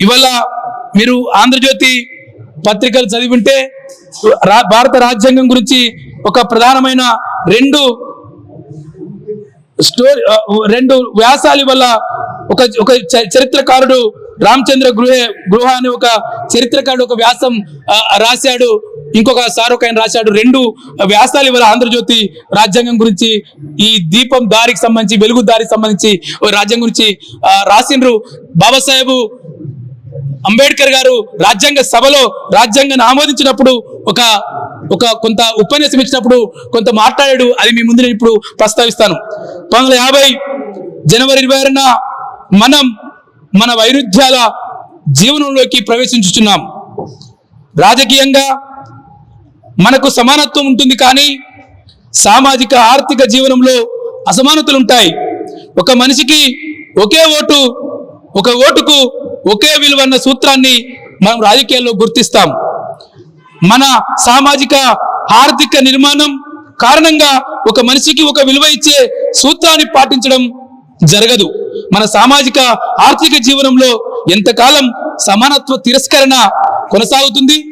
ఇవాళ మీరు ఆంధ్రజ్యోతి పత్రికలు చదివి ఉంటే రా- భారత రాజ్యాంగం గురించి ఒక ప్రధానమైన రెండు స్టోరీ రెండు వ్యాసాలు వల్ల ఒక ఒక చ- చరిత్రకారుడు రామచంద్ర గృహ గృహ అనే ఒక చరిత్రకారుడు ఒక వ్యాసం రాశాడు. ఇంకొక సార్ ఒక ఆయన రాశాడు. రెండు వ్యాసాలు ఇవాళ ఆంధ్రజ్యోతి రాజ్యాంగం గురించి ఈ దీపం దారికి సంబంధించి వెలుగు దారికి సంబంధించి ఓ రాజ్యాంగం గురించి రాసిండ్రు బాబాసాహెబు అంబేద్కర్ గారు రాజ్యాంగ సభలో రాజ్యాంగాన్ని ఆమోదించినప్పుడు ఒక ఒక కొంత ఉపన్యాసం ఇచ్చినప్పుడు కొంత మాట్లాడాడు. అది మీ ముందు నేను ఇప్పుడు ప్రస్తావిస్తాను. పంతొమ్మిది వందల యాభై జనవరి ఇరవై ఆరున మనం మన వైరుధ్యాల జీవనంలోకి ప్రవేశించుచున్నాం. రాజకీయంగా మనకు సమానత్వం ఉంటుంది కానీ సామాజిక ఆర్థిక జీవనంలో అసమానతలు ఉంటాయి ఒక మనిషికి ఒకే ఓటు ఒక ఓటుకు ఒకే విలువ అన్న సూత్రాన్ని మనం రాజకీయాల్లో గుర్తిస్తాం. మన సామాజిక ఆర్థిక నిర్మాణం కారణంగా ఒక మనిషికి ఒక విలువ ఇచ్చే సూత్రాన్ని పాటించడం జరగదు. మన సామాజిక ఆర్థిక జీవనంలో ఎంతకాలం సమానత్వ తిరస్కరణ కొనసాగుతుంది?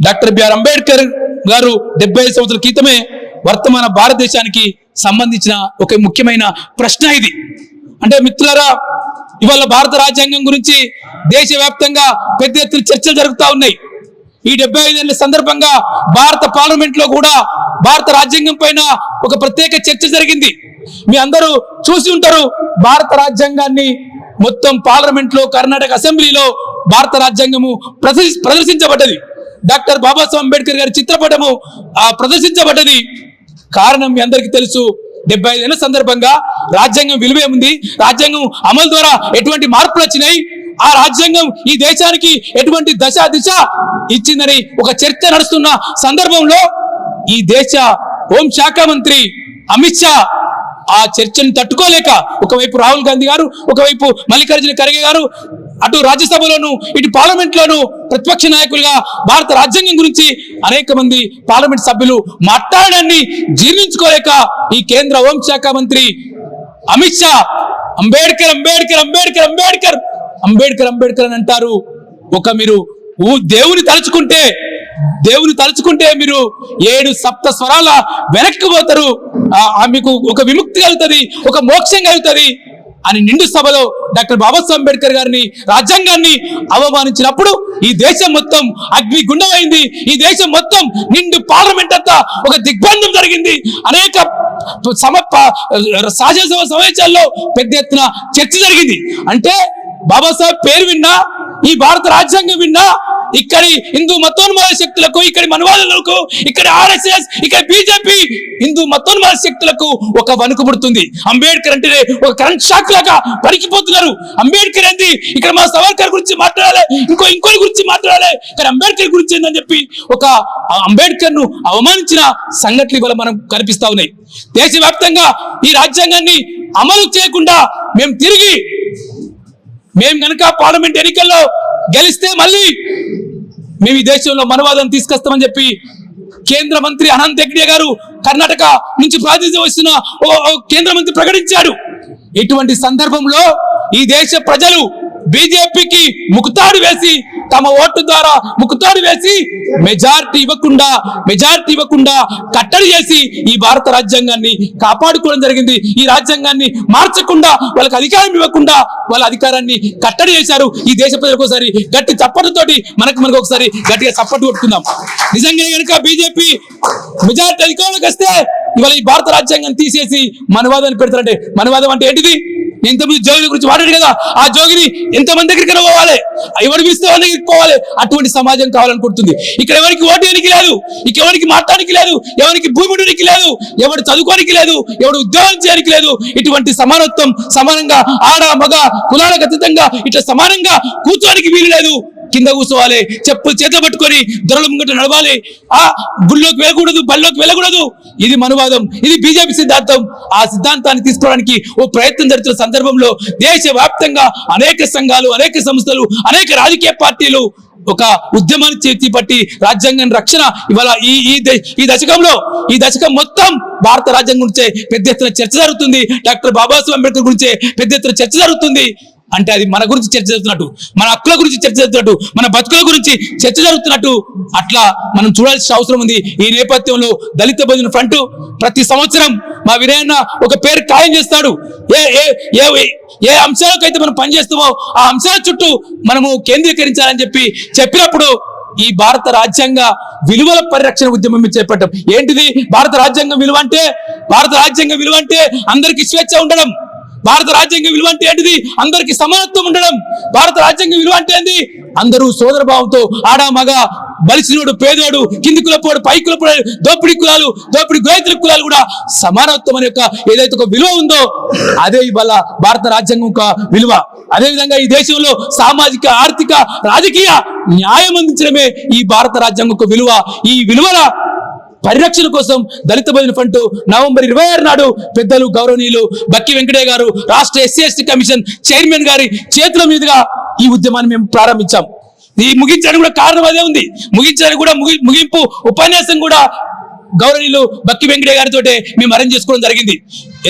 డాక్టర్ బిఆర్ అంబేద్కర్ గారు డెబ్బై ఐదు సంవత్సరాల క్రితమే వర్తమాన భారతదేశానికి సంబంధించిన ఒక ముఖ్యమైన ప్రశ్న ఇది. అంటే మిత్రులారా ఇవాళ భారత రాజ్యాంగం గురించి దేశవ్యాప్తంగా పెద్ద ఎత్తున చర్చలు జరుగుతూ ఉన్నాయి. ఈ డెబ్బై ఐదేళ్ళ సందర్భంగా భారత పార్లమెంట్లో కూడా భారత రాజ్యాంగం పైన ఒక ప్రత్యేక చర్చ జరిగింది. మీ అందరూ చూసి ఉంటారు భారత రాజ్యాంగాన్ని మొత్తం పార్లమెంట్లో కర్ణాటక అసెంబ్లీలో భారత రాజ్యాంగము ప్రదర్శి- ప్రదర్శించబడ్డది. డాక్టర్ బాబాసాహెబ్ అంబేద్కర్ గారి చిత్రపటము ఆ ప్రదర్శించబడ్డది. కారణం మీ అందరికీ తెలుసు డెబ్బై ఐదేళ్ళ సందర్భంగా రాజ్యాంగం విలువే ఉంది. రాజ్యాంగం అమలు ద్వారా ఎటువంటి మార్పులు వచ్చినాయి? ఆ రాజ్యాంగం ఈ దేశానికి ఎటువంటి దశ దిశ ఇచ్చిందని ఒక చర్చ నడుస్తున్న సందర్భంలో ఈ దేశ హోంశాఖ మంత్రి అమిత్ షా ఆ చర్చను తట్టుకోలేక ఒకవైపు రాహుల్ గాంధీ గారు ఒకవైపు మల్లికార్జున ఖర్గే గారు అటు రాజ్యసభలోను ఇటు పార్లమెంట్ లోను ప్రతిపక్ష నాయకులుగా భారత రాజ్యాంగం గురించి అనేక మంది పార్లమెంట్ సభ్యులు మాట్లాడడాన్ని జీర్ణించుకోలేక ఈ కేంద్ర హోంశాఖ మంత్రి అమిత్ షా అంబేడ్కర్ అంబేడ్కర్ అంబేడ్కర్ అంబేడ్కర్ అంబేడ్కర్ అంబేడ్కర్ అని అంటారు. ఒక మీరు ఊ దేవుని తలుచుకుంటే దేవుని తలుచుకుంటే మీరు ఏడు సప్త స్వరాల వెనక్కి పోతారు. మీకు ఒక విముక్తి కలుగుతుంది ఒక మోక్షం కలుగుతుంది. అని నిండు సభలో డాక్టర్ బాబాసాహెబ్ అంబేద్కర్ గారిని రాజ్యాంగాన్ని అవమానించినప్పుడు ఈ దేశం మొత్తం అగ్ని గుండమైంది ఈ దేశం మొత్తం నిండు పార్లమెంట్ అంతా ఒక దిగ్బంధం జరిగింది. అనేక సమ శాసనసభ సమావేశాల్లో పెద్ద ఎత్తున చర్చ జరిగింది. అంటే బాబాసాహెబ్ పేరు విన్నా ఈ భారత రాజ్యాంగం విన్నా ఇక్కడి హిందూ మతోన్మాద శక్తులకు ఇక్కడి మనువాదులకు ఇక్కడ ఆర్ఎస్ఎస్ ఇక్కడ బీజేపీ హిందూ మతోన్మాద శక్తులకు ఒక వణుకు పుడుతుంది. అంబేద్కర్ అంటే ఒక కరెంట్ షాక్ లాగా పడికిపోతున్నారు అంబేద్కర్ ఏంది? ఇక్కడ మా సవర్కర్ గురించి మాట్లాడాలి ఇంకో ఇంకోటి గురించి మాట్లాడాలి. ఇక్కడ అంబేద్కర్ గురించి ఏందని చెప్పి ఒక అంబేద్కర్ను అవమానించిన సంఘటనలు ఇవాళ మనం కనిపిస్తా ఉన్నాయి. దేశవ్యాప్తంగా ఈ రాజ్యాంగాన్ని అమలు చేయకుండా మేము తిరిగి మేము కనుక పార్లమెంట్ ఎన్నికల్లో గెలిస్తే మళ్ళీ మేము ఈ దేశంలో మనవాదం తీసుకొస్తామని చెప్పి కేంద్ర మంత్రి అనంత్ హెగ్డే గారు కర్ణాటక నుంచి ప్రాతినిధ్యం వస్తున్న ఓ ఓ కేంద్ర మంత్రి ప్రకటించాడు. ఇటువంటి సందర్భంలో ఈ దేశ ప్రజలు బీజేపీకి ముక్తాడు వేసి తమ ఓటు ద్వారా ముక్కుతోడు వేసి మెజార్టీ ఇవ్వకుండా మెజార్టీ ఇవ్వకుండా కట్టడి చేసి ఈ భారత రాజ్యాంగాన్ని కాపాడుకోవడం జరిగింది. ఈ రాజ్యాంగాన్ని మార్చకుండా వాళ్ళకి అధికారం ఇవ్వకుండా వాళ్ళ అధికారాన్ని కట్టడి చేశారు. ఈ దేశ ప్రజలకు ఒకసారి గట్టి చప్పట్లతోటి మనకు మనకు ఒకసారి గట్టిగా చప్పట్లు కొట్టుకుందాం. నిజంగా కనుక బీజేపీ మెజార్టీ అధికారంలోకి వస్తే ఇవాళ ఈ భారత రాజ్యాంగాన్ని తీసేసి మనవాదాన్ని పెడతారంటే మనవాదం అంటే ఏంటిది? నేను ఇంతమంది జోగిని గురించి మాట్లాడు కదా ఆ జోగిని ఎంతమంది దగ్గరికి పోవాలి ఎవరు పిలిస్తే వాళ్ళ దగ్గరికి పోవాలి అటువంటి సమాజం కావాలనుకుంటుంది. ఇక్కడ ఎవరికి ఓటు ఎనికి లేదు ఇక ఎవరికి మాట్లాడానికి లేదు ఎవరికి భూమి ఉండడానికి లేదు ఎవడు చదువుకోనికి లేదు ఎవడు ఉద్యోగం చేయడానికి లేదు. ఇటువంటి సమానత్వం సమానంగా ఆడ మగ కులాలకు అతీతంగా ఇట్లా సమానంగా కూర్చోడానికి వీలు లేదు. కింద కూర్చోవాలి. చెప్పులు చేతులు పట్టుకొని దొరల ముంగట నడవాలి. ఆ గుళ్ళోకి వెళ్ళకూడదు బళ్ళలోకి వెళ్ళకూడదు. ఇది మనువాదం ఇది బీజేపీ సిద్ధాంతం. ఆ సిద్ధాంతాన్ని తీసుకోవడానికి ఓ ప్రయత్నం జరుగుతున్న సందర్భంలో దేశ వ్యాప్తంగా అనేక సంఘాలు అనేక సంస్థలు అనేక రాజకీయ పార్టీలు ఒక ఉద్యమాన్ని చేపట్టి రాజ్యాంగం రక్షణ ఇవాళ ఈ ద- ఈ దశకంలో ఈ దశకం మొత్తం భారత రాజ్యాంగం గురించే పెద్ద ఎత్తున చర్చ జరుగుతుంది. డాక్టర్ బాబాసాహెబ్ అంబేద్కర్ గురించే పెద్ద ఎత్తున చర్చ జరుగుతుంది. అంటే అది మన గురించి చర్చ జరుగుతున్నట్టు మన హక్కుల గురించి చర్చ జరుగుతున్నట్టు మన బతుకుల గురించి చర్చ జరుగుతున్నట్టు అట్లా మనం చూడాల్సిన అవసరం ఉంది. ఈ నేపథ్యంలో దళిత భోజన ఫ్రంట్ ప్రతి సంవత్సరం మా వినయన్న ఒక పేరు ఖాయం చేస్తాడు. ఏ ఏ ఏ ఏ అంశాలకైతే మనం పనిచేస్తామో ఆ అంశాల చుట్టూ మనము కేంద్రీకరించాలని చెప్పి చెప్పినప్పుడు ఈ భారత రాజ్యాంగ విలువల పరిరక్షణ ఉద్యమం మీద ఏంటిది? భారత రాజ్యాంగం విలువ అంటే భారత రాజ్యాంగ విలువ అంటే అందరికి స్వేచ్ఛ ఉండడం. భారత రాజ్యాంగ విలువ అంటే ఏంటిది? అందరికి సమానత్వం ఉండడం. భారత రాజ్యాంగ విలువ అంటే ఏంది? అందరూ సోదర భావంతో ఆడ మగ బలిసినోడు పేదోడు కింది కులపోడు పై కులపోడు దోపిడి కులాలు దోపిడి గోయతుల కులాలు కూడా సమానత్వం అనే యొక్క ఏదైతే ఒక విలువ ఉందో అదే ఇవాళ భారత రాజ్యాంగం యొక్క విలువ. అదే విధంగా ఈ దేశంలో సామాజిక ఆర్థిక రాజకీయ న్యాయం అందించడమే ఈ భారత రాజ్యాంగం యొక్క విలువ. ఈ విలువల పరిరక్షణ కోసం దళిత భజన ఫండ్ నవంబర్ ఇరవై ఆరు నాడు పెద్దలు గౌరవనీయులు బక్కి వెంకటయ్య గారు రాష్ట్ర ఎస్సీ ఎస్టీ కమిషన్ చైర్మన్ గారి చేతుల మీదుగా ఈ ఉద్యమాన్ని మేము ప్రారంభించాం. ఈ ముగించడానికి కూడా కారణం అదే ఉంది. ముగించడానికి కూడా ముగి ముగింపు ఉపన్యాసం కూడా గౌరవనీయులు బక్కి వెంకటయ్య గారితో మేము అరేంజ్ చేసుకోవడం జరిగింది.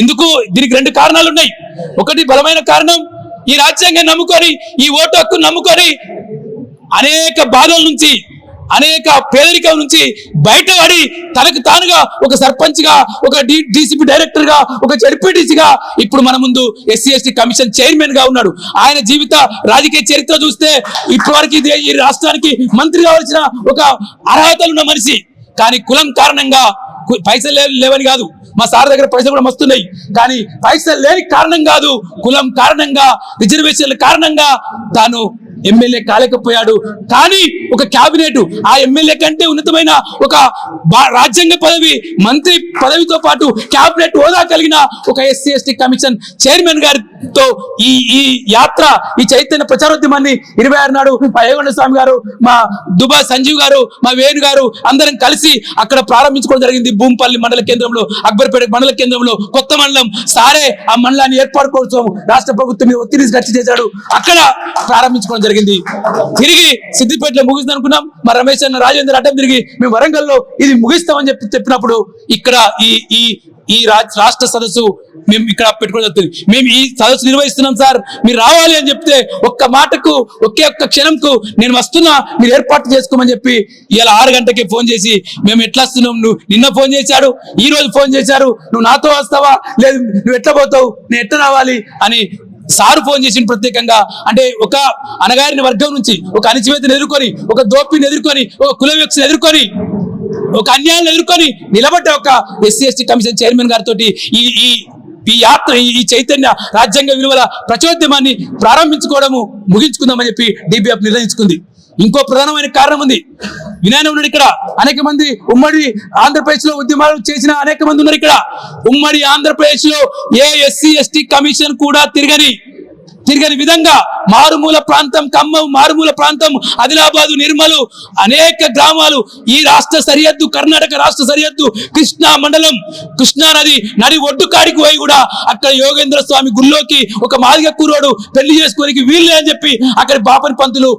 ఎందుకు? దీనికి రెండు కారణాలు ఉన్నాయి. ఒకటి బలమైన కారణం ఈ రాజ్యాంగం నమ్ముకొని ఈ ఓటు హక్కు నమ్ముకొని అనేక బాధల నుంచి అనేక పేదరికం నుంచి బయటపడి తనకు తానుగా ఒక సర్పంచ్గా ఒక డీసీపీ డైరెక్టర్గా ఒక జడ్పీటీసీగా ఇప్పుడు మన ముందు ఎస్సీ ఎస్టీ కమిషన్ చైర్మన్గా ఉన్నాడు. ఆయన జీవిత రాజకీయ చరిత్ర చూస్తే ఇప్పటివరకు ఈ రాష్ట్రానికి మంత్రి కావాల్సిన ఒక అర్హతలు ఉన్న మనిషి. కానీ కులం కారణంగా పైసలు లేవని కాదు. మా సార్ దగ్గర పైసలు కూడా మస్తున్నాయి. కానీ పైసలు లేని కారణం కాదు. కులం కారణంగా రిజర్వేషన్ల కారణంగా తాను ఎమ్మెల్యే కాలేకపోయాడు. కానీ ఒక క్యాబినెట్ ఆ ఎమ్మెల్యే కంటే ఉన్నతమైన ఒక రాజ్యాంగ పదవి మంత్రి పదవితో పాటు క్యాబినెట్ హోదా కలిగిన ఒక ఎస్సీ ఎస్టీ కమిషన్ చైర్మన్ గారితో ఈ ఈ యాత్ర ఈ చైతన్య ప్రచారోద్యమాన్ని ఇరవై ఆరు నాడు మా ఏగొండ స్వామి గారు మా దుబా సంజీవ్ గారు మా వేణు గారు అందరం కలిసి అక్కడ ప్రారంభించుకోవడం జరిగింది. భూంపల్లి మండల కేంద్రంలో అక్బర్పేట మండల కేంద్రంలో కొత్త మండలం సారే ఆ మండలాన్ని ఏర్పాటు కోసం రాష్ట్ర ప్రభుత్వం ఒత్తిడి ఖర్చు చేశాడు. అక్కడ ప్రారంభించుకోవడం జరిగింది. తిరిగి సిద్దిపేటలో ముగిస్తుంది అనుకున్నాం. మరి రమేష్ అన్న రాజేంద్ర అడ్డం తిరిగి మేము వరంగల్లో ఇది ముగిస్తామని చెప్పి చెప్పినప్పుడు ఇక్కడ ఈ ఈ ఈ రాష్ట్ర సదస్సు మేము ఇక్కడ పెట్టుకోవడం జరుగుతుంది. మేము ఈ సదస్సు నిర్వహిస్తున్నాం సార్. మీరు రావాలి అని చెప్తే ఒక్క మాటకు ఒకే ఒక్క క్షణంకు నేను వస్తున్నా మీరు ఏర్పాటు చేసుకోమని చెప్పి ఇలా ఆరు గంటకి ఫోన్ చేసి మేము ఎట్లా వస్తున్నాం నువ్వు నిన్న ఫోన్ చేశాడు ఈ రోజు ఫోన్ చేశారు నువ్వు నాతో వస్తావా లేదు నువ్వు ఎట్లా పోతావు నేను ఎట్లా రావాలి అని సారు ఫోన్ చేసిన ప్రత్యేకంగా. అంటే ఒక అనగారిన వర్గం నుంచి ఒక అణిచివేతను ఎదుర్కొని ఒక దోపిని ఎదుర్కొని ఒక కుల వ్యక్తిని ఎదుర్కొని ఒక అన్యాయాన్ని ఎదుర్కొని నిలబడ్డ ఒక ఎస్సీ ఎస్టీ కమిషన్ చైర్మన్ గారితో ఈ ఈ ఈ యాత్ర ఈ- ఈ చైతన్య రాజ్యాంగ విలువల ప్రచోద్యమాన్ని ప్రారంభించుకోవడము ముగించుకుందామని చెప్పి డిబిఎఫ్ నిర్ణయించుకుంది. ఇంకో ప్రధానమైన కారణం ఉంది. వినాయన ఉన్నాడు ఇక్కడ. అనేక మంది ఉమ్మడి ఆంధ్రప్రదేశ్లో ఉద్యమాలు చేసిన అనేక మంది ఉన్నారు ఇక్కడ. ఉమ్మడి ఆంధ్రప్రదేశ్లో ఏ ఎస్సీ ఎస్టీ కమిషన్ కూడా తిరగని తిరగని విధంగా మారుమూల ప్రాంతం ఖమ్మం మారుమూల ప్రాంతం ఆదిలాబాదు నిర్మలు అనేక గ్రామాలు ఈ రాష్ట్ర సరిహద్దు కర్ణాటక రాష్ట్ర సరిహద్దు కృష్ణా మండలం కృష్ణా నది నది ఒడ్డు కాడికి పోయి కూడా అక్కడ యోగేంద్ర స్వామి గుళ్ళోకి ఒక మాదిగ కూరోడు పెళ్ళి చేసుకోనికి వీళ్ళే అని చెప్పి అక్కడ బాపని పంతులు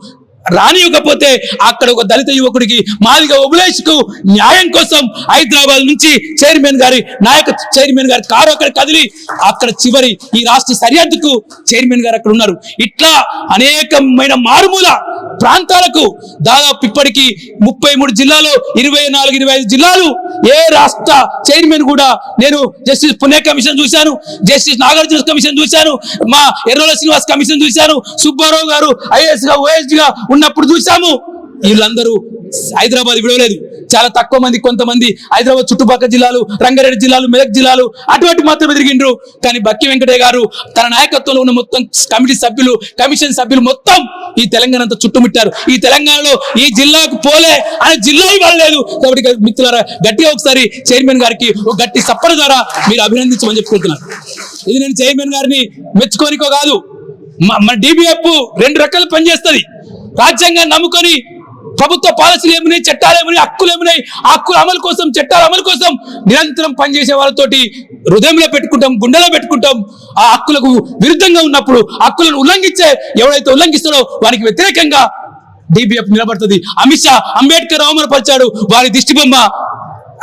రానివ్వకపోతే అక్కడ ఒక దళిత యువకుడికి మాదిగ ఉబలేష్కు న్యాయం కోసం హైదరాబాద్ నుంచి చైర్మన్ గారి నాయక చైర్మన్ గారి కారు అక్కడ కదిలి అక్కడ చివరి ఈ రాష్ట్ర సరిహద్దుకు చైర్మన్ గారు అక్కడ ఉన్నారు. ఇట్లా అనేకమైన మారుమూల ప్రాంతాలకు దాదాపు ఇప్పటికి ముప్పై మూడు జిల్లాలో ఇరవై నాలుగు ఇరవై ఐదు జిల్లాలు ఏ రాష్ట్ర చైర్మన్ కూడా నేను జస్టిస్ పుణ్య కమిషన్ చూశాను జస్టిస్ నాగార్జున కమిషన్ చూశాను మా ఎర్రల శ్రీనివాస్ కమిషన్ చూశాను సుబ్బారావు గారు ఐఏఎస్గా ఓఎస్గా ఉన్నప్పుడు చూశాము. వీళ్ళందరూ హైదరాబాద్ విడవలేదు. చాలా తక్కువ మంది కొంతమంది హైదరాబాద్ చుట్టుపక్కల జిల్లాలు రంగారెడ్డి జిల్లాలు మెదక్ జిల్లాలు అటువంటి మాత్రమే తిరిగిండ్రు కానీ బక్కి వెంకటయ్య గారు తన నాయకత్వంలో ఉన్న మొత్తం కమిటీ సభ్యులు కమిషన్ సభ్యులు మొత్తం ఈ తెలంగాణ అంతా చుట్టుముట్టారు. ఈ తెలంగాణలో ఈ జిల్లాకు పోలే అనే జిల్లా ఇవ్వలేదు. కాబట్టి మిత్రులారా గట్టిగా ఒకసారి చైర్మన్ గారికి ఒక గట్టి సప్పన ద్వారా మీరు అభినందించమని చెప్పుకుంటున్నాను. ఇది నేను చైర్మన్ గారిని మెచ్చుకోనికో కాదు. మన డిబిఎఫ్ రెండు రకాలు పనిచేస్తుంది. రాజ్యాంగాన్ని నమ్ముకొని ప్రభుత్వ పాలసీలు ఏమున్నాయి చట్టాలు ఏమున్నాయి హక్కులు ఏమున్నాయి హక్కుల అమలు కోసం చట్టాల అమలు కోసం నిరంతరం పనిచేసే వాళ్ళతోటి హృదయంలో పెట్టుకుంటాం గుండెలో పెట్టుకుంటాం. ఆ హక్కులకు విరుద్ధంగా ఉన్నప్పుడు హక్కులను ఉల్లంఘించే ఎవడైతే ఉల్లంఘిస్తారో వారికి వ్యతిరేకంగా డిబిఎఫ్ నిలబడుతుంది. అమిత్ షా అంబేద్కర్ అవమానపరిచాడు. వారి దిష్టిబొమ్మ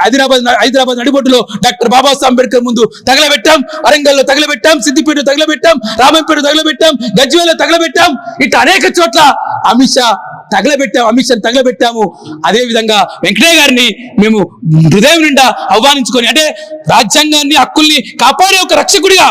హైదరాబాద్ హైదరాబాద్ నడిబొడ్డులో డాక్టర్ బాబాసాహెబ్ అంబేద్కర్ ముందు తగలబెట్టాం వరంగల్లో తగలబెట్టాం సిద్దిపేట తగలబెట్టాం రామంపేట తగలబెట్టాం గజ్వేల్లో తగలబెట్టాం. ఇట్లా అనేక చోట్ల అమిత్ షా తగలబెట్టాము అమిత్ షా తగలబెట్టాము. అదే విధంగా వెంకటయ్య గారిని మేము హృదయం నిండా ఆహ్వానించుకొని అంటే రాజ్యాంగాన్ని హక్కుల్ని కాపాడే ఒక రక్షకుడిగా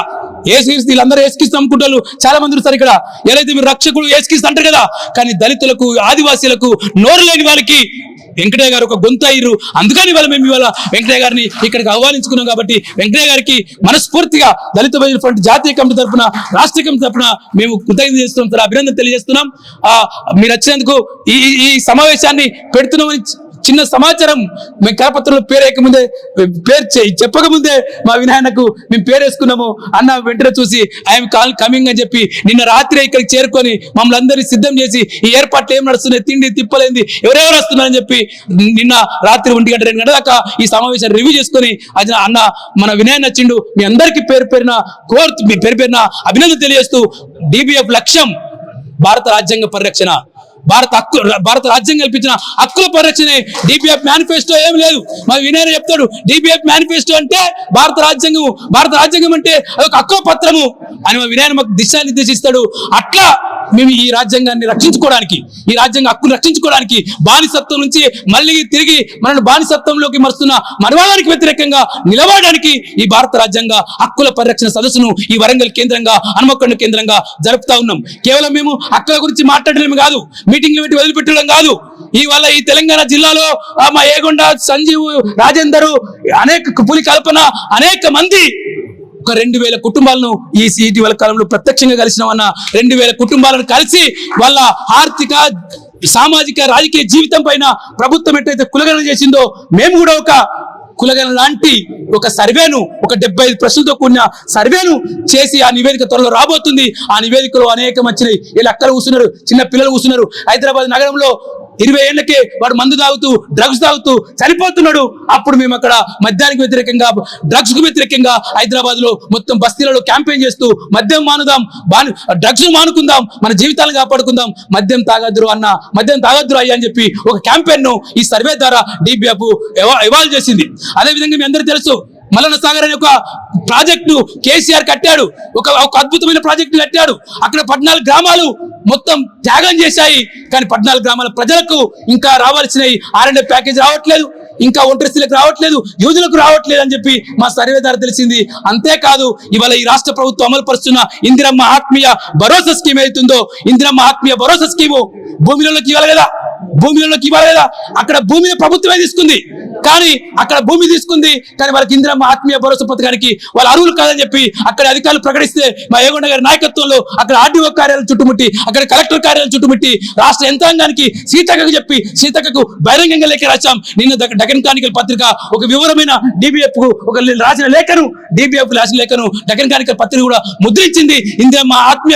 ఏసుక్రీస్తు వీళ్ళందరూ ఏసుక్రీస్తు నమ్ముకుంటారు? చాలా మంది ఉన్నారు ఇక్కడ. ఏదైతే మీరు రక్షకుడు ఏసుక్రీస్తు అంటారు కదా కానీ దళితులకు ఆదివాసీలకు నోరు లేని వారికి వెంకటయ్య గారు ఒక గొంతు అయ్యారు అందుకని ఇవాళ మేము ఇవాళ వెంకటయ్య గారిని ఇక్కడికి ఆహ్వానించుకున్నాం కాబట్టి వెంకటయ్య గారికి మనస్ఫూర్తిగా దళిత బహుజన ఫ్రంట్ జాతీయ కమిటీ తరఫున రాష్ట్ర కమిటీ తరఫున మేము కృతజ్ఞత చేస్తున్నాం అభినందన తెలియజేస్తున్నాం. ఆ, మీరు వచ్చినందుకు ఈ ఈ- ఈ సమావేశాన్ని పెడుతున్నామని చిన్న సమాచారం మేము కరపత్రంలో పేరు ముందే పేరు చె- చెప్పకముందే మా వినాయనకు మేము పేరు వేసుకున్నాము అన్న వెంటనే చూసి ఐఎమ్ కాల్ కమింగ్ అని చెప్పి నిన్న రాత్రి ఇక్కడికి చేరుకొని మమ్మల్ని అందరినీ సిద్ధం చేసి ఈ ఏర్పాట్లు ఏం నడుస్తున్నాయి తిండి తిప్పలేంది ఎవరెవరు వస్తున్నారని చెప్పి నిన్న రాత్రి ఒంటి గంట రెండు గంటల దాకా ఈ సమావేశాన్ని రివ్యూ చేసుకొని అది అన్న మన వినయ్ నచ్చిండు. మీ అందరికీ పేరు పేరిన కోర్త్ మీ పేరు పేరిన అభినందన తెలియజేస్తూ డిబిఎఫ్ లక్ష్యం భారత రాజ్యాంగ పరిరక్షణ. భారత హక్కు భారత రాజ్యాంగం కల్పించిన హక్కుల పరిరక్షణే డిపిఎఫ్ మేనిఫెస్టో ఏం లేదు. మరి వినయన చెప్తాడు డిపిఎఫ్ మేనిఫెస్టో అంటే భారత రాజ్యాంగం భారత రాజ్యాంగం అంటే అదొక హక్కుల పత్రము అని మా వినయన మాకు దిశానిర్దేశిస్తాడు. అట్లా మేము ఈ రాజ్యాంగాన్ని రక్షించుకోవడానికి ఈ రాజ్యాంగ హక్కును రక్షించుకోవడానికి బానిసత్వం నుంచి మళ్ళీ తిరిగి మనల్ని బానిసత్వంలోకి మరుస్తున్న మనవాదానికి వ్యతిరేకంగా నిలబడడానికి ఈ భారత రాజ్యాంగ హక్కుల పరిరక్షణ సదస్సును ఈ వరంగల్ కేంద్రంగా హనుమకొండ కేంద్రంగా జరుపుతా ఉన్నాం. కేవలం మేము హక్కుల గురించి మాట్లాడలేము కాదు. మీటింగ్లు పెట్టి వదిలిపెట్టడం కాదు. ఇవాళ ఈ తెలంగాణ జిల్లాలో ఆ, మా ఏగొండ సంజీవ్ రాజేందర్ అనేక పులి కల్పన అనేక మంది ఒక రెండు వేల కుటుంబాలను ఈ ఇటీవల కాలంలో ప్రత్యక్షంగా కలిసిన వన్న రెండు వేల కుటుంబాలను కలిసి వాళ్ళ ఆర్థిక సామాజిక రాజకీయ జీవితం పైన ప్రభుత్వం ఎట్టయితే కులగన చేసిందో మేము కూడా ఒక కులగల లాంటి ఒక సర్వేను ఒక డెబ్బై ఐదు ప్రశ్నలతో కూడిన సర్వేను చేసి ఆ నివేదిక త్వరలో రాబోతుంది. ఆ నివేదికలో అనేకం వచ్చినాయి వీళ్ళు అక్కలు కూర్చున్నారు చిన్న పిల్లలు కూర్చున్నారు. హైదరాబాద్ నగరంలో ఇరవై ఏళ్ళకే వాడు మందు తాగుతూ డ్రగ్స్ తాగుతూ చనిపోతున్నాడు. అప్పుడు మేము అక్కడ మద్యానికి వ్యతిరేకంగా డ్రగ్స్కు వ్యతిరేకంగా హైదరాబాద్లో మొత్తం బస్తీలలో క్యాంపెయిన్ చేస్తూ మద్యం మానుదాం బా డ్రగ్స్ మానుకుందాం మన జీవితాలను కాపాడుకుందాం మద్యం తాగద్దురు అన్న మద్యం తాగద్దురు అయ్యా అని చెప్పి ఒక క్యాంపెయిన్ను ఈ సర్వే ద్వారా డిబిఎఫ్ ఇవాల్వ్ చేసింది. అదే విధంగా మీ అందరూ తెలుసు మల్లన్న సాగర్ అనే ఒక ప్రాజెక్టు కేసీఆర్ కట్టాడు. ఒక ఒక అద్భుతమైన ప్రాజెక్టు కట్టాడు. అక్కడ పద్నాలుగు గ్రామాలు మొత్తం త్యాగం చేశాయి. కానీ పద్నాలుగు గ్రామాల ప్రజలకు ఇంకా రావాల్సిన ఆర్ఎండ్ ప్యాకేజ్ రావట్లేదు. ఇంకా ఒంటరిస్తులకు రావట్లేదు. యువజులకు రావట్లేదు అని చెప్పి మా సర్వే ద్వారా తెలిసింది. అంతేకాదు ఇవాళ ఈ రాష్ట్ర ప్రభుత్వం అమలు పరుస్తున్న ఇందిరమ్మ ఆత్మీయ భరోసా స్కీమ్ ఏదైతుందో ఇందిరమ్మ ఆత్మీయ భరోసా స్కీము భూమిలోకి ఇవ్వాలి కదా భూమిలోకి ఇవ్వాలి కదా అక్కడ భూమిని ప్రభుత్వమే తీసుకుంది. కానీ అక్కడ భూమి తీసుకుంది కానీ వాళ్ళకి ఇందిరమ్మ ఆత్మీయ భరోసా పథకానికి వాళ్ళ అరువులు కాదని చెప్పి అక్కడ అధికారులు ప్రకటిస్తే మా ఏగొండ గారి నాయకత్వంలో అక్కడ ఆర్డీఓ కార్యాలయం చుట్టుముట్టి అక్కడ కలెక్టర్ కార్యాలయం చుట్టుముట్టి రాష్ట్ర యంత్రాంగానికి సీతక్కకు చెప్పి సీతక్కకు బహిరంగంగా లేఖ రాశాం. నిన్న డకన్ కానికల్ పత్రిక ఒక వివరమైన డిబిఎఫ్కు ఒక రాసిన లేఖను డిబిఎఫ్ రాసిన లేఖను డకన్ కానికల్ పత్రిక కూడా ముద్రించింది. ఇందిరమ్మ ఆత్మీయ